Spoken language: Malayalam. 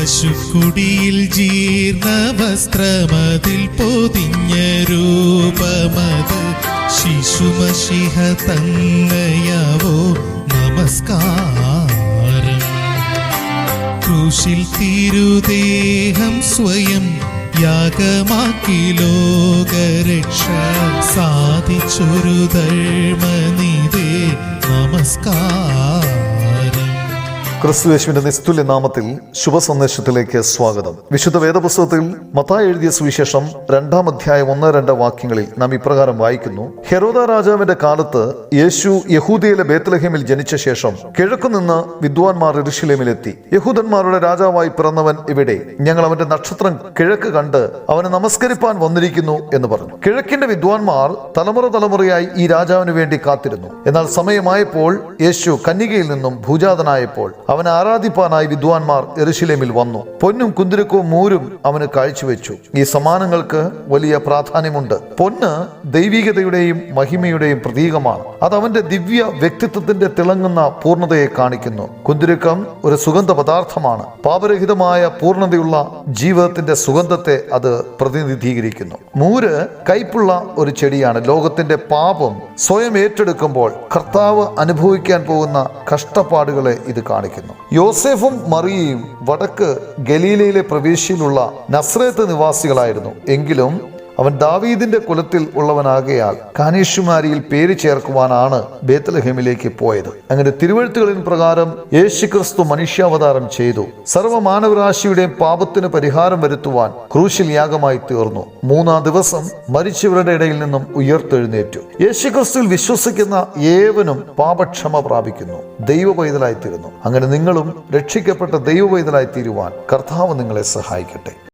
പശുക്കുടിയിൽ ജീർണ വസ്ത്രമതിൽ പൊതിഞ്ഞ രൂപമത് ശിശുമഷിഹ തന്നയാവോ നമസ്കാരം. ക്രൂശിൽ തിരുദേഹം സ്വയം യാഗമാക്കി ലോകരക്ഷ സാധിച്ചൊരു ധർമ്മനിതേ നമസ്കാരം. ക്രിസ്തുയേശുവിന്റെ നിസ്തുല്യ നാമത്തിൽ ശുഭസന്ദേശത്തിലേക്ക് സ്വാഗതം. വിശുദ്ധ വേദപുസ്തകത്തിൽ മത്തായി എഴുതിയ സുവിശേഷം രണ്ടാം അധ്യായം ഒന്ന് രണ്ട് വാക്യങ്ങളിൽ നാം ഇപ്രകാരം വായിക്കുന്നു. ഹെറോദ രാജാവിന്റെ കാലത്ത് യേശു യഹൂദിയയിലെ ബേത്ലഹേമിൽ ജനിച്ച ശേഷം കിഴക്കുനിന്ന് വിദ്വാൻമാർ ഋഷിലേമിലെത്തി യഹൂദന്മാരുടെ രാജാവായി പിറന്നവൻ ഇവിടെ ഞങ്ങൾ അവന്റെ നക്ഷത്രം കിഴക്ക് കണ്ട് അവനെ നമസ്കരിപ്പാൻ വന്നിരിക്കുന്നു എന്ന് പറഞ്ഞു. കിഴക്കിന്റെ വിദ്വാൻമാർ തലമുറ തലമുറയായി ഈ രാജാവിന് വേണ്ടി കാത്തിരുന്നു. എന്നാൽ സമയമായപ്പോൾ യേശു കന്യകയിൽ നിന്നും ഭൂജാതനായപ്പോൾ അവനെ ആരാധിപ്പാനായി വിദ്വാൻമാർ എറുശിലേമിൽ വന്നു. പൊന്നും കുന്തിരക്കവും മൂരും അവന് കാഴ്ചവെച്ചു. ഈ സമാനങ്ങൾക്ക് വലിയ പ്രാധാന്യമുണ്ട്. പൊന്ന് ദൈവികതയുടെയും മഹിമയുടെയും പ്രതീകമാണ്. അത് അവന്റെ ദിവ്യ വ്യക്തിത്വത്തിന്റെ തിളങ്ങുന്ന പൂർണതയെ കാണിക്കുന്നു. കുന്തിരക്കം ഒരു സുഗന്ധ പദാർത്ഥമാണ്. പാപരഹിതമായ പൂർണതയുള്ള ജീവിതത്തിന്റെ സുഗന്ധത്തെ അത് പ്രതിനിധീകരിക്കുന്നു. മൂര് കയ്പുള്ള ഒരു ചെടിയാണ്. ലോകത്തിന്റെ പാപം സ്വയം ഏറ്റെടുക്കുമ്പോൾ കർത്താവ് അനുഭവിക്കാൻ പോകുന്ന കഷ്ടപ്പാടുകളെ ഇത് കാണിക്കുന്നു. യോസെഫും മറിയയും വടക്ക് ഗലീലയിലെ പ്രവേശിയിലുള്ള നസ്രേത്ത് നിവാസികളായിരുന്നു. എങ്കിലും അവൻ ദാവീദിന്റെ കുലത്തിൽ ഉള്ളവനാകയാൽ കാനേഷുമാരിയിൽ പേര് ചേർക്കുവാനാണ് ബേത്തലഹേമിലേക്ക് പോയത്. അങ്ങനെ തിരുവഴുത്തുകളിൻ പ്രകാരം യേശുക്രിസ്തു മനുഷ്യാവതാരം ചെയ്തു. സർവമാനവരാശിയുടെയും പാപത്തിന് പരിഹാരം വരുത്തുവാൻ ക്രൂശിൽ യാഗമായി തീർന്നു. മൂന്നാം ദിവസം മരിച്ചവരുടെ ഇടയിൽ നിന്നും ഉയർത്തെഴുന്നേറ്റു. യേശുക്രിസ്തുവിൽ വിശ്വസിക്കുന്ന ഏവനും പാപക്ഷമ പ്രാപിക്കുന്നു. ദൈവ പൈതലായിത്തീരുന്നു അങ്ങനെ നിങ്ങളും രക്ഷിക്കപ്പെട്ട ദൈവ പൈതലായിത്തീരുവാൻ കർത്താവ് നിങ്ങളെ സഹായിക്കട്ടെ.